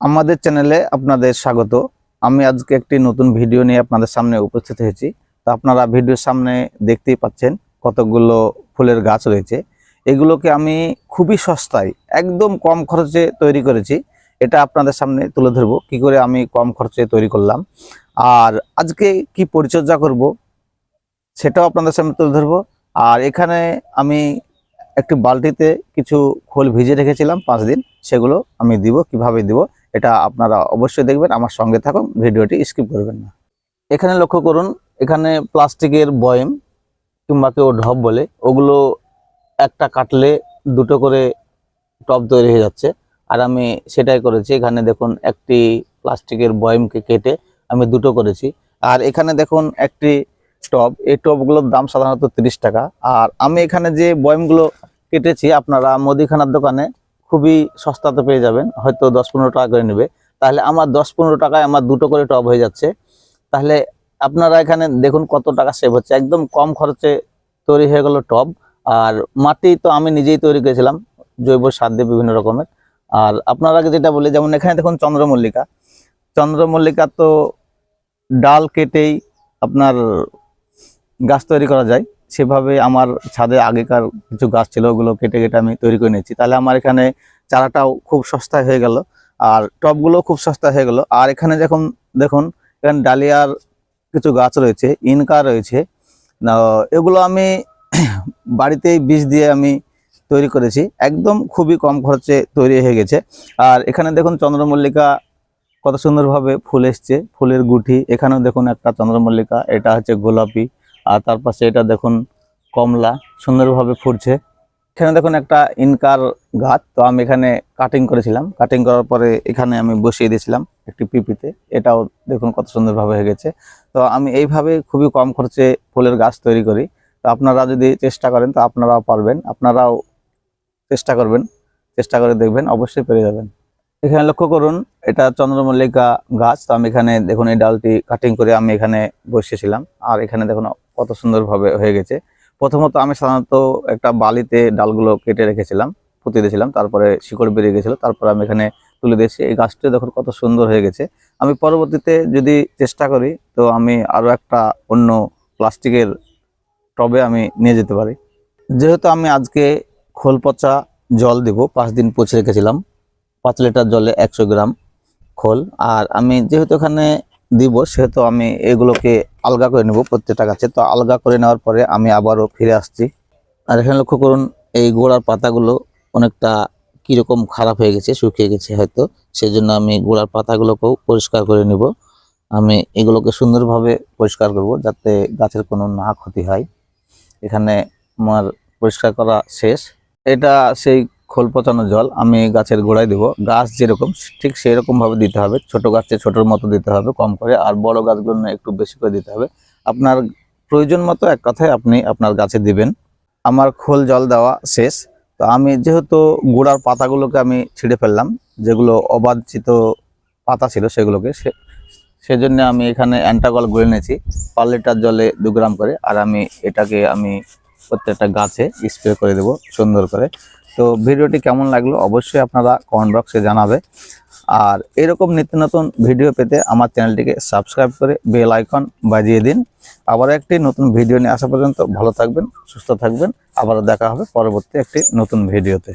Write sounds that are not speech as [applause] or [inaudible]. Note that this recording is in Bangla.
আমাদের চ্যানেলে আপনাদের স্বাগত। আমি আজকে একটি নতুন ভিডিও নিয়ে আপনাদের সামনে উপস্থিত হয়েছি। তো আপনারা ভিডিওর সামনে দেখতেই পাচ্ছেন কতগুলো ফুলের গাছ রয়েছে। এগুলোকে আমি খুবই সস্তায়, একদম কম খরচে তৈরি করেছি। এটা আপনাদের সামনে তুলে ধরবো, কি করে আমি কম খরচে তৈরি করলাম। আর আজকে কি পরিচর্যা করব, সেটাও আপনাদের সামনে তুলে ধরবো। আর এখানে আমি একটি বালতিতে কিছু খোল ভিজে রেখেছিলাম, পাঁচ দিন। সেগুলো আমি দিব, কীভাবে দিব এটা আপনারা অবশ্যই দেখবেন, আমার সঙ্গে থাকুন, ভিডিওটি স্কিপ করবেন না। এখানে লক্ষ্য করুন, এখানে প্লাস্টিকের বয়েম কিংবা কেউ ঢপ বলে, ওগুলো একটা কাটলে দুটো করে টব তৈরি হয়ে যাচ্ছে। আর আমি সেটাই করেছি, এখানে দেখুন একটি প্লাস্টিকের বয়েমকে কেটে আমি দুটো করেছি। আর এখানে দেখুন একটি টব, এই টবগুলোর দাম সাধারণত তিরিশ টাকা। আর আমি এখানে যে বয়েমগুলো কেটেছি, আপনারা মুদিখানার দোকানে খুবই সস্তাতে পেয়ে যাবেন, হয়তো দশ পনেরো টাকা করে নেবে। তাহলে আমার দশ পনেরো টাকায় আমার দুটো করে টব হয়ে যাচ্ছে। তাহলে আপনারা এখানে দেখুন কত টাকা সেভ হচ্ছে। একদম কম খরচে তৈরি হয়ে গেল টব। আর মাটি তো আমি নিজেই তৈরি করেছিলাম, জৈব সার দিয়ে বিভিন্ন রকমের। আর আপনারা যেটা বলি, যেমন এখানে দেখুন চন্দ্রমল্লিকা। চন্দ্রমল্লিকা তো ডাল কেটেই আপনার গাছ তৈরি করা যায়। সেভাবে আমার ছাদে আগেকার কিছু গাছ ছিল, ওগুলো কেটে কেটে আমি তৈরি করে নিয়েছি। তাহলে আমার এখানে চারাটাও খুব সস্তায় হয়ে গেল, আর টবগুলো খুব সস্তা হয়ে গেল। আর এখানে যখন, দেখুন, এখানে ডালিয়ার কিছু গাছ রয়েছে, ইনকা রয়েছে এগুলো আমি [clears throat] বাড়িতেই বীজ দিয়ে আমি তৈরি করেছি। একদম খুবই কম খরচে তৈরি হয়ে গেছে। আর এখানে দেখুন, চন্দ্রমল্লিকা কত সুন্দরভাবে ফুল এসছে, ফুলের গুঠি এখানেও দেখুন একটা চন্দ্রমল্লিকা, এটা হচ্ছে গোলাপি। আর তার পাশে এটা দেখুন কমলা, সুন্দরভাবে ফুটছে। এখানে দেখুন একটা ইনকার গাছ, তো আমি এখানে কাটিং করেছিলাম। কাটিং করার পরে এখানে আমি বসিয়ে দিয়েছিলাম একটি পিপিতে। এটাও দেখুন কত সুন্দরভাবে হয়ে গেছে। তো আমি এইভাবে খুবই কম খরচে ফুলের গাছ তৈরি করি। তো আপনারা যদি চেষ্টা করেন, তো আপনারাও পারবেন। আপনারাও চেষ্টা করবেন। চেষ্টা করে দেখবেন, অবশ্যই পেরে যাবেন। এখানে লক্ষ্য করুন, এটা চন্দ্রমল্লিকা গাছ। তো আমি এখানে দেখুন এই ডালটি কাটিং করে আমি এখানে বসিয়েছিলাম। আর এখানে দেখুন কত সুন্দরভাবে হয়ে গেছে। প্রথমত আমি সাধারণত একটা বালিতে ডালগুলো কেটে রেখেছিলাম, পুঁতে দিয়েছিলাম, তারপরে শিকড় বেরিয়ে গেছিল, তারপরে আমি এখানে তুলে দিয়েছি। এই গাছটি দেখুন কত সুন্দর হয়ে গেছে। আমি পরবর্তীতে যদি চেষ্টা করি, তো আমি আরও একটা অন্য প্লাস্টিকের টবে আমি নিয়ে যেতে পারি। যেহেতু আমি আজকে খোল পচা জল দেব, পাঁচ দিন পচে রেখেছিলাম, পাঁচ লিটার জলে একশো গ্রাম খোল। আর আমি যেহেতু এখানে দিব, সেহেতু আমি এগুলোকে আলগা করে নেব প্রত্যেকটা গাছে। তো আলগা করে নেওয়ার পরে আমি আবারও ফিরে আসছি। আর এখানে লক্ষ্য করুন, এই গোড়ার পাতাগুলো অনেকটা কীরকম খারাপ হয়ে গেছে, শুকিয়ে গেছে হয়তো। সেই জন্য আমি গোড়ার পাতাগুলোকেও পরিষ্কার করে নিব। আমি এগুলোকে সুন্দরভাবে পরিষ্কার করব যাতে গাছের কোনো না ক্ষতি হয়। এখানে আমার পরিষ্কার করা শেষ। এটা সেই খোল পচানো জল আমি গাছের গোড়ায় দেবো। গাছ যেরকম, ঠিক সেই রকম ভাবে দিতে হবে। ছোট গাছে ছোটোর মতো দিতে হবে কম করে, আর বড় গাছগুলো একটু বেশি করে দিতে হবে। আপনার প্রয়োজন মতো এক কথায় আপনি আপনার গাছে দিবেন। আমার খোল জল দেওয়া শেষ। তো আমি যেহেতু গোড়ার পাতাগুলোকে আমি ছিঁড়ে ফেললাম, যেগুলো অবাঞ্ছিত পাতা ছিল সেগুলোকে, সে, সেজন্য আমি এখানে অ্যান্টাগল গুলে নিয়েছি। পার লিটার জলে দু গ্রাম করে, আর আমি এটাকে আমি প্রত্যেকটা গাছে স্প্রে করে দেব, সুন্দর করে। তো ভিডিওটি কেমন লাগল অবশ্যই আপনারা কমেন্ট বক্সে জানাবে। আর এরকম নিত্য নতুন ভিডিও পেতে আমার চ্যানেলটিকে সাবস্ক্রাইব করে বেল আইকন বাজিয়ে দিন। আবার একটি নতুন ভিডিও নিয়ে আসা পর্যন্ত ভালো থাকবেন, সুস্থ থাকবেন। আবারও দেখা হবে পরবর্তী একটি নতুন ভিডিওতে